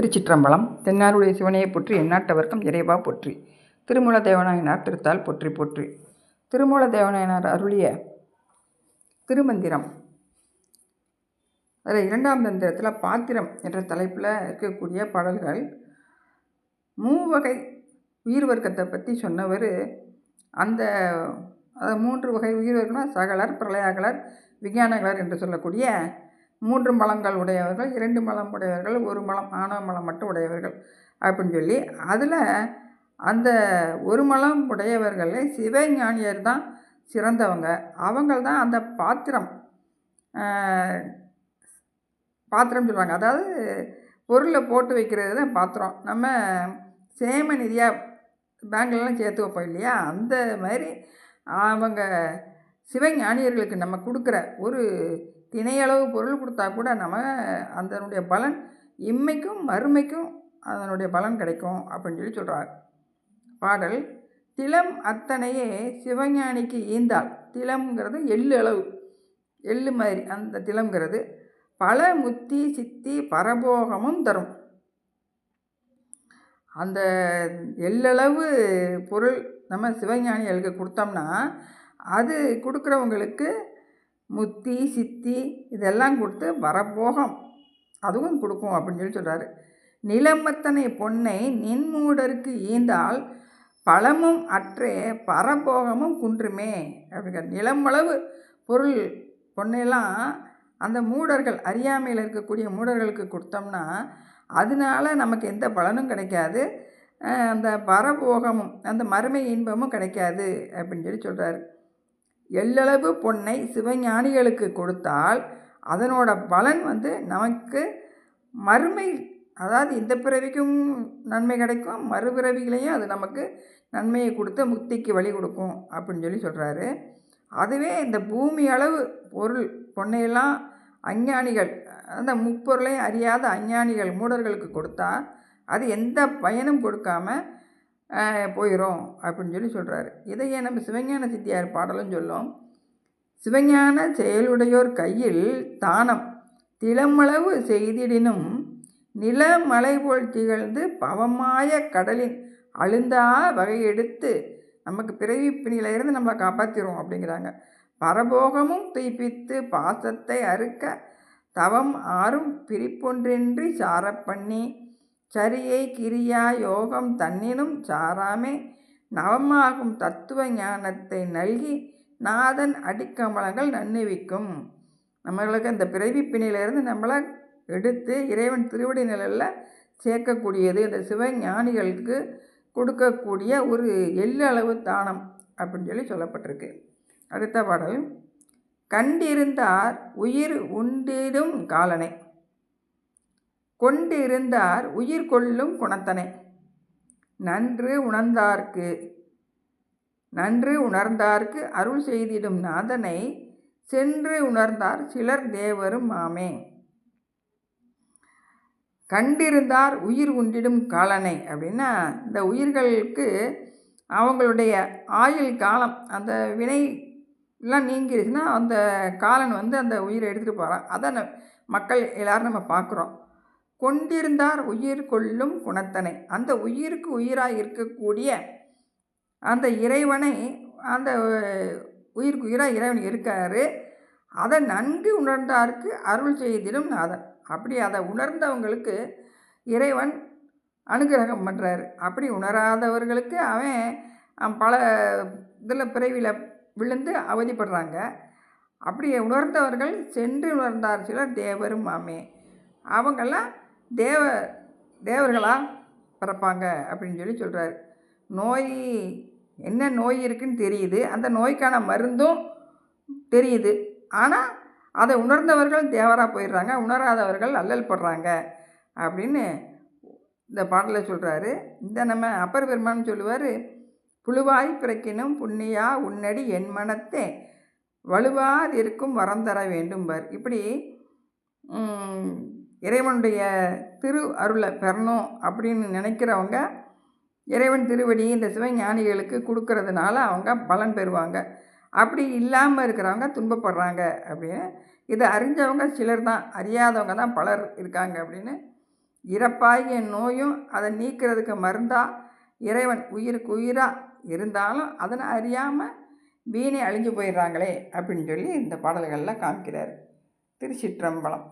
திருச்சிற்றம்பலம் தென்னாருடைய சிவனையை போற்றி எந்நாட்டவர்க்கும் இறைவா போற்றி. திருமூல தேவநாயனார் திருத்தால் போற்றி போற்றி. திருமூல தேவநாயனார் அருளிய திருமந்திரம். அதில் இரண்டாம் தந்திரத்தில் பாத்திரம் என்ற தலைப்பில் இருக்கக்கூடிய பாடல்கள். மூவகை உயிர் வர்க்கத்தை பற்றி சொன்னவர் அந்த மூன்று வகை உயிர் வர்க்கம்னா சகலர் பிரளயாகலர் விஞ்ஞானகலர் என்று சொல்லக்கூடிய மூன்று மலங்கள் உடையவர்கள் இரண்டு மலம் உடையவர்கள் ஒரு மலம் ஆணவ மலம் மட்டும் உடையவர்கள் அப்படின்னு சொல்லி அதில் அந்த ஒரு மலம் உடையவர்களே சிவஞானியர் தான் சிறந்தவங்க. அவங்கள் தான் அந்த பாத்திரம் பாத்திரம் சொல்லுவாங்க. அதாவது பொருளை போட்டு வைக்கிறது தான் பாத்திரம். நம்ம சேம நிதியாக பேங்க்லலாம் சேர்த்து வைப்போம் இல்லையா? அந்த மாதிரி அவங்க சிவஞானியர்களுக்கு நம்ம கொடுக்குற ஒரு திணையளவு பொருள் கொடுத்தா கூட நம்ம அதனுடைய பலன் இம்மைக்கும் மறுமைக்கும் அதனுடைய பலன் கிடைக்கும் அப்படின்னு சொல்லி சொல்கிறார் பாடல் திலம் அத்தனையே சிவஞானிக்கு ஈந்தாள் திலம்ங்கிறது எள்ளு அளவு. எள்ளு மாதிரி அந்த திலம்ங்கிறது பல முத்தி சித்தி பரபோகமும் தரும். அந்த எள்ளளவு பொருள் நம்ம சிவஞானிகளுக்கு கொடுத்தோம்னா அது கொடுக்குறவங்களுக்கு முத்தி சித்தி இதெல்லாம் கொடுத்து வரபோகம் அதுவும் கொடுக்கும் அப்படின்னு சொல்லி சொல்கிறாரு நிலமத்தனை பொன்னை நின்மூடருக்கு ஈந்தால் பழமும் அற்றே பரபோகமும் குன்றுமே அப்படிங்கிற நிலமளவு பொருள் பொன்னையெல்லாம் அந்த மூடர்கள் அறியாமையில் இருக்கக்கூடிய மூடர்களுக்கு கொடுத்தோம்னா அதனால நமக்கு எந்த பலனும் கிடைக்காது. அந்த பரபோகமும் அந்த மறுமை இன்பமும் கிடைக்காது அப்படின்னு சொல்லி சொல்கிறாரு எள்ளளவு பொன்னை சிவஞானிகளுக்கு கொடுத்தால் அதனோட பலன் வந்து நமக்கு மறுமை அதாவது இந்த பிறவிக்கும் நன்மை கிடைக்கும் மறுபிறவிகளையும் அது நமக்கு நன்மையை கொடுத்து முக்திக்கு வழி கொடுக்கும் அப்படின்னு சொல்லி சொல்கிறாரு அதுவே இந்த பூமி அளவு பொருள் பொன்னையெல்லாம் அஞ்ஞானிகள் அந்த முப்பொருளையும் அறியாத அஞ்ஞானிகள் மூடர்களுக்கு கொடுத்தா அது எந்த பயனும் கொடுக்காம போயிடும் அப்படின்னு சொல்லி சொல்கிறாரு இதையே நம்ம சிவஞான சித்தியார் பாடலும் சொல்லும்? சிவஞான செயலுடையோர் கையில் தானம் திளமளவு செய்திடினும் நிலமலை போல் திகழ்ந்து பவமாய கடலின் அழுந்தா வகையெடுத்து நமக்கு பிறவி பிணியிலிருந்து நம்மளை காப்பாற்றிடும் அப்படிங்கிறாங்க. பரபோகமும் துய்ப்பித்து பாசத்தை அறுக்க தவம் ஆறும் பிரிப்பொன்றின்றி சாரப்பண்ணி சரியை கிரியா யோகம் தன்னினும் சாராமே. நவமாகும் தத்துவ ஞானத்தை நல்கி நாதன் அடிக்கமலங்கள் நன்னிவிக்கும். நம்மளுக்கு அந்த பிறவி பிணியிலிருந்து நம்மளை எடுத்து இறைவன் திருவடி நிலையில் சேர்க்கக்கூடியது. இந்த சிவஞானிகளுக்கு கொடுக்கக்கூடிய ஒரு எள்ளளவு தானம் அப்படின்னு சொல்லி சொல்லப்பட்டிருக்கு. அடுத்த பாடல். கண்டிருந்தார் உயிர் உண்டிடும் காலனை. கொண்டிருந்தார் உயிர் கொள்ளும் குணத்தனை. நன்று உணர்ந்தார்க்கு நன்று உணர்ந்தார்க்கு அருள் செய்திடும் நாதனை சென்று உணர்ந்தார் சிலர் தேவரும் மாமே. கண்டிருந்தார் உயிர் உண்டிடும் காலனை. அப்படின்னா இந்த உயிர்களுக்கு அவங்களுடைய ஆயுள் காலம் அந்த வினை எல்லாம் நீங்கிருச்சுன்னா அந்த காலன் வந்து அந்த உயிரை எடுத்துகிட்டு போகிறான் அதை மக்கள் எல்லோரும் நம்ம பார்க்குறோம். கொண்டிருந்தார் உயிர் கொள்ளும் குணத்தனை. அந்த உயிருக்கு உயிராக இருக்கக்கூடிய அந்த இறைவனை அந்த உயிருக்கு உயிராக இறைவன் இருக்கார். அதை நன்கு உணர்ந்தாருக்கு அருள் செய்திடும் நாதன். அப்படி அதை உணர்ந்தவங்களுக்கு இறைவன் அனுகிரகம் பண்ணுறாரு அப்படி உணராதவர்களுக்கு அவன் பல இதில் பிறவியில் விழுந்து அவதிப்படுறாங்க. அப்படி உணர்ந்தவர்கள் சென்று உணர்ந்தார் சிலர் தேவரும் மாமே அவங்கெல்லாம் தேவ தேவர்களாக பிறப்பாங்க அப்படின்னு சொல்லி சொல்கிறார் நோய் என்ன நோய் இருக்குன்னு தெரியுது. அந்த நோய்க்கான மருந்தும் தெரியுது. ஆனால் அதை உணர்ந்தவர்கள் தேவராக போயிடுறாங்க. உணராதவர்கள் அல்லல் படுறாங்க அப்படின்னு இந்த பாடலை சொல்கிறாரு இந்த நம்ம அப்பர் பெருமான் சொல்லுவார் புழுவாய் பிறக்கினும் புண்ணியா உன்னடி என் மனத்தே வலுவாதிருக்கும் வரம் தர வேண்டும் பார் இப்படி இறைவனுடைய திரு அருளை பெறணும் அப்படின்னு நினைக்கிறவங்க இறைவன் திருவடி இந்த சிவஞானிகளுக்கு கொடுக்கறதுனால அவங்க பலன் பெறுவாங்க. அப்படி இல்லாமல் இருக்கிறவங்க துன்பப்படுறாங்க அப்படின்னு. இதை அறிஞ்சவங்க சிலர் தான் அறியாதவங்க தான் பலர் இருக்காங்க அப்படின்னு. இறப்பாகிய நோயும் அதை நீக்கிறதுக்கு மருந்தாக இறைவன் உயிருக்கு உயிராக இருந்தாலும் அதனை அறியாமல் வீணை அழிஞ்சு போயிடுறாங்களே அப்படின்னு சொல்லி இந்த பாடல்களில் காமிக்கிறார். திருச்சிற்றம்பலம்.